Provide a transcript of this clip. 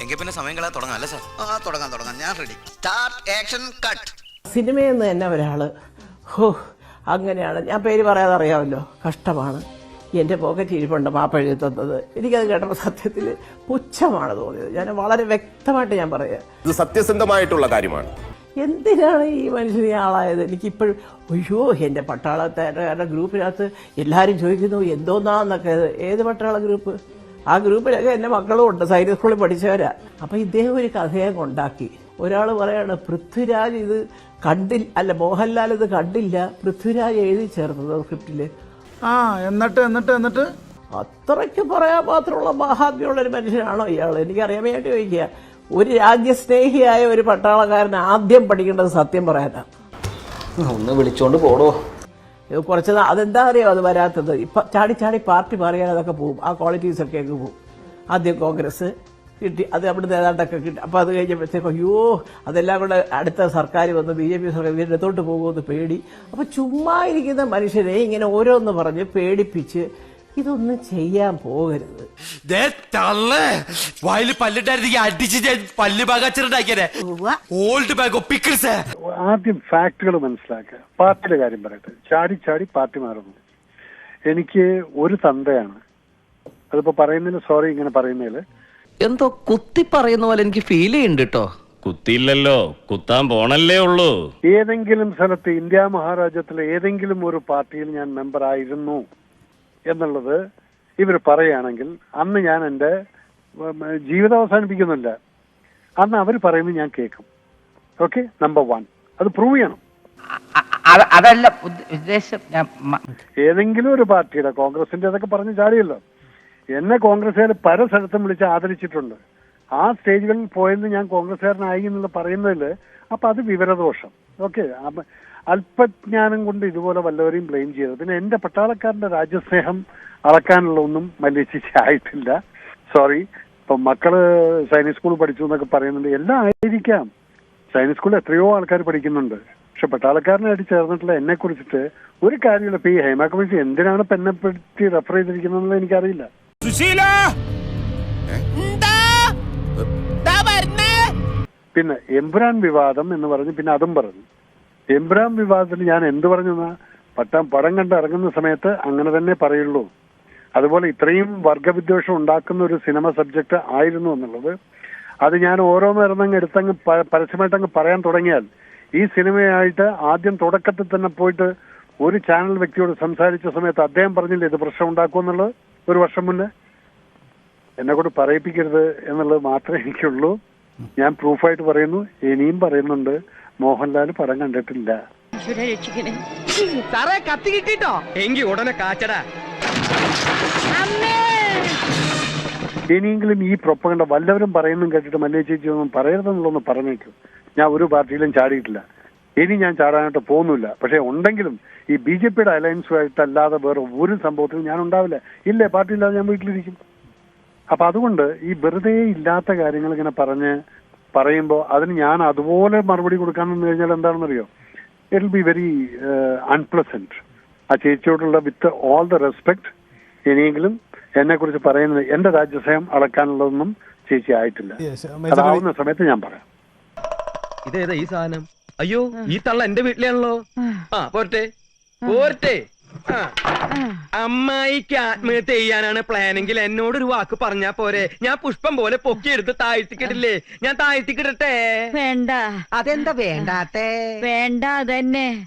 എങ്കിൽ പിന്നെ സമയം കളയാൻ തുടങ്ങാം അല്ലേ സാർ? ആ തുടങ്ങാം തുടങ്ങാം. ഞാൻ റെഡി സ്റ്റാർട്ട് ആക്ഷൻ കട്ട് സിനിമയെന്ന് തന്നെ ഒരാൾ. ഹോ അങ്ങനെയാണ്. ഞാൻ പേര് പറയാതെ അറിയാമല്ലോ. കഷ്ടമാണ്. എന്റെ പോക്കറ്റ് ഇരിപ്പുണ്ട് മാപ്പ എഴുതി തന്നത്. എനിക്കത് കേട്ടപ്പോൾ സത്യത്തിൽ പുച്ഛമാണ് തോന്നിയത്. ഞാൻ വളരെ വ്യക്തമായിട്ട് ഞാൻ പറയാം. ഇത് സത്യസന്ധമായിട്ടുള്ള കാര്യമാണ്. എന്തിനാണ് ഈ മനുഷ്യനെ ആളായത്? എനിക്കിപ്പോഴും അയ്യോ എന്റെ പട്ടാളക്കാരുടെ ഗ്രൂപ്പിനകത്ത് എല്ലാവരും ചോദിക്കുന്നു എന്തോന്നാന്നൊക്കെ. ഏത് പട്ടാള ഗ്രൂപ്പ് ആ ഗ്രൂപ്പിലൊക്കെ എന്റെ മക്കളും ഉണ്ട് സൈനിക സ്കൂളിൽ പഠിച്ചവരാ. അപ്പം ഇദ്ദേഹം ഒരു കഥയെ ഉണ്ടാക്കി ഒരാൾ പറയാണ് പൃഥ്വിരാജ് ഇത് കണ്ടില്ല അല്ല മോഹൻലാൽ ഇത് കണ്ടില്ല. പൃഥ്വിരാജ് എഴുതി ചേർത്തത് സ്ക്രിപ്റ്റിൽ ആ എന്നിട്ട് എന്നിട്ട് എന്നിട്ട്? അത്രയ്ക്ക് പറയാൻ മാത്രമുള്ള മഹാത്മ്യമുള്ള ഒരു മനുഷ്യനാണോ ഇയാൾ എനിക്കറിയാൻ വേണ്ടി ചോദിക്കുക. ഒരു രാജ്യസ്നേഹിയായ ഒരു പട്ടാളക്കാരൻ ആദ്യം പഠിക്കേണ്ടത് സത്യം പറയാനാണ് ഒന്ന് വിളിച്ചോണ്ട് പോടോ. കുറച്ച് അതെന്താ അറിയോ അത് വരാത്തത്? ഇപ്പം ചാടി ചാടി പാർട്ടി മാറിയാൽ അതൊക്കെ പോകും. ആ ക്വാളിറ്റീസ് ഒക്കെ അങ്ങ് പോകും. ആദ്യം കോൺഗ്രസ് കിട്ടി അത് അവിടുന്ന് ഏതാണ്ടൊക്കെ കിട്ടി. അപ്പോൾ അത് കഴിഞ്ഞപ്പോഴത്തേക്കും അയ്യോ അതെല്ലാം കൂടെ അടുത്ത സർക്കാർ വന്ന് ബി ജെ പി സർക്കാർ ഇതിന്റെ അടുത്തോട്ട് പോകുമെന്ന് പേടി. അപ്പോൾ ചുമ്മാ ഇരിക്കുന്ന മനുഷ്യരെ ഇങ്ങനെ ഓരോന്ന് പറഞ്ഞ് പേടിപ്പിച്ച് ഇതൊന്നും ചെയ്യാൻ പോകരുത്. വയലിൽ പല്ലിട്ടായിരുന്നെങ്കിൽ അടിച്ച് ഞാൻ പല്ല് ഓൾഡ് ബാഗ് പിക്കിൾസേ ആദ്യം ഫാക്ടുകൾ മനസ്സിലാക്കുക. പാർട്ടിയുടെ കാര്യം പറയട്ടെ. ചാടി ചാടി പാർട്ടി മാറുന്നു. എനിക്ക് ഒരു തന്തയാണ്. അതിപ്പോ പറയുന്നതിന് സോറി ഇങ്ങനെ പറയുന്നതിൽ. എന്തോ കുത്തി പറയുന്ന പോലെ എനിക്ക് ഫീൽ ചെയ്യുന്നുണ്ട് കേട്ടോ കുത്തിയില്ലല്ലോ. കുത്താൻ പോണല്ലേ ഉള്ളൂ. ഏതെങ്കിലും സ്ഥലത്ത് ഇന്ത്യ മഹാരാജ്യത്തിലെ ഏതെങ്കിലും ഒരു പാർട്ടിയിൽ ഞാൻ മെമ്പർ ആയിരുന്നു. എന്നുള്ളത് ഇവർ പറയുകയാണെങ്കിൽ അന്ന് ഞാൻ എന്റെ ജീവിതം അവസാനിപ്പിക്കുന്നില്ല. അന്ന് അവർ പറയുന്നത് ഞാൻ കേൾക്കും. ഓക്കെ നമ്പർ വൺ അത് പ്രൂവ് ചെയ്യണം. അതല്ല ഉദ്ദ- ഉദ്ദേശം. ഏതെങ്കിലും ഒരു പാർട്ടിയുടെ കോൺഗ്രസിന്റെ അതൊക്കെ പറഞ്ഞ് ചാടിയല്ലോ. എന്നെ കോൺഗ്രസ്സുകാർ പല സ്ഥലത്തും വിളിച്ച് ആദരിച്ചിട്ടുണ്ട്. ആ സ്റ്റേജുകളിൽ പോയെന്ന് ഞാൻ കോൺഗ്രസ്സുകാരനായി എന്നുള്ള പറയുന്നതിൽ അപ്പൊ അത് വിവരദോഷം. ഓക്കെ അല്പജ്ഞാനം കൊണ്ട് ഇതുപോലെ വല്ലവരെയും ബ്ലെയിം ചെയ്തത് പിന്നെ എന്റെ പട്ടാളക്കാരന്റെ രാജ്യസ്നേഹം അളക്കാനുള്ള ഒന്നും മല്ലേശിച്ച് ആയിട്ടില്ല. സോറി ഇപ്പൊ മക്കൾ സൈനിക് സ്കൂൾ പഠിച്ചു എന്നൊക്കെ പറയുന്നുണ്ട്. എല്ലാം ആയിരിക്കാം. സൈനിക് സ്കൂളിൽ എത്രയോ ആൾക്കാർ പഠിക്കുന്നുണ്ട്. പക്ഷെ പട്ടാളക്കാരനായിട്ട് ചേർന്നിട്ടുള്ള എന്നെ കുറിച്ചിട്ട് ഒരു കാര്യമില്ല ഇപ്പൊ ഈ ഹേമ കമ്മീഷൻ എന്തിനാണ് പെന്നെ പറ്റി റെഫർ ചെയ്തിരിക്കുന്നത് എനിക്കറിയില്ല. പിന്നെ എംബ്രാൻ വിവാദം എന്ന് പറഞ്ഞ് പിന്നെ അതും പറഞ്ഞു. എംബ്രാൻ വിവാദത്തിൽ ഞാൻ എന്ത് പറഞ്ഞു എന്നാ പട്ടം പടം കണ്ട് ഇറങ്ങുന്ന സമയത്ത് അങ്ങനെ തന്നെ പറയുള്ളൂ. അതുപോലെ ഇത്രയും വർഗവിദ്വേഷം ഉണ്ടാക്കുന്ന ഒരു സിനിമ സബ്ജക്ട് ആയിരുന്നു എന്നുള്ളത്. അത് ഞാൻ ഓരോന്നിറന്നങ്ങ് എടുത്തങ്ങ് പരസ്യമായിട്ട് അങ്ങ് പറയാൻ തുടങ്ങിയാൽ ഈ സിനിമയായിട്ട് ആദ്യം തുടക്കത്തിൽ തന്നെ പോയിട്ട് ഒരു ചാനൽ വ്യക്തിയോട് സംസാരിച്ച സമയത്ത് അദ്ദേഹം പറഞ്ഞില്ല ഇത് പ്രശ്നം ഉണ്ടാക്കുമെന്നുള്ളത് ഒരു വർഷം മുന്നേ. എന്നെ കൊണ്ട് പറയിപ്പിക്കരുത് എന്നുള്ളത് മാത്രമേ എനിക്കുള്ളൂ. ഞാൻ പ്രൂഫായിട്ട് പറയുന്നു ഇനിയും പറയുന്നുണ്ട്. മോഹൻലാൽ പടം കണ്ടിട്ടില്ല. സാറേ കത്തി കിട്ടിട്ടോ? എങ്കി ഉടനെ കാച്ചടാ. ഇനിയെങ്കിലും ഈ പ്രൊപ്പകണ്ട വല്ലവരും പറയുന്നും കേട്ടിട്ട് മല്ലേ ചേച്ചി ഒന്നും പറയരുതെന്നുള്ളൊന്ന് പറഞ്ഞേക്കും. ഞാൻ ഒരു പാർട്ടിയിലും ചാടിയിട്ടില്ല. ഇനി ഞാൻ ചാടാനായിട്ട് പോകുന്നില്ല. പക്ഷെ ഉണ്ടെങ്കിലും ഈ ബി ജെ പിയുടെ അലയൻസുമായിട്ടല്ലാതെ വേറെ ഒരു സംഭവത്തിലും ഞാൻ ഉണ്ടാവില്ല. ഇല്ലേ പാർട്ടിയില്ലാതെ ഞാൻ വീട്ടിലിരിക്കും. അപ്പൊ അതുകൊണ്ട് ഈ വെറുതെ ഇല്ലാത്ത കാര്യങ്ങൾ ഇങ്ങനെ പറഞ്ഞ് പറയുമ്പോൾ അതിന് ഞാൻ അതുപോലെ മറുപടി കൊടുക്കാൻ കഴിഞ്ഞാൽ എന്താണെന്നറിയോ? It will be very unpleasant ആ ചേച്ചിയോടുള്ള വിത്ത് ഓൾ ദ റെസ്പെക്ട് ഇനിയെങ്കിലും എന്നെ കുറിച്ച് പറയുന്നത് എന്റെ രാജ്യസ്നേഹം അളക്കാനുള്ളതൊന്നും ചേച്ചി ആയിട്ടില്ല. അതാവുന്ന സമയത്ത് ഞാൻ പറയാം. ഇതേതാ ഈ സാധനം? അയ്യോ ഈ തള്ള എന്റെ വീട്ടിലാണല്ലോ. ആ പോരട്ടെ. പോരട്ടെ. അമ്മായിക്ക് ആത്മഹത്യ ചെയ്യാനാണ് പ്ലാനെങ്കിൽ എന്നോട് ഒരു വാക്ക് പറഞ്ഞാ പോരെ. ഞാൻ പുഷ്പം പോലെ പൊക്കിയെടുത്ത് താഴ്ത്തിക്കിടില്ലേ. ഞാൻ താഴ്ത്തിക്കിടട്ടെ. വേണ്ട. അതെന്താ വേണ്ടാത്തേ? വേണ്ട അതന്നെ.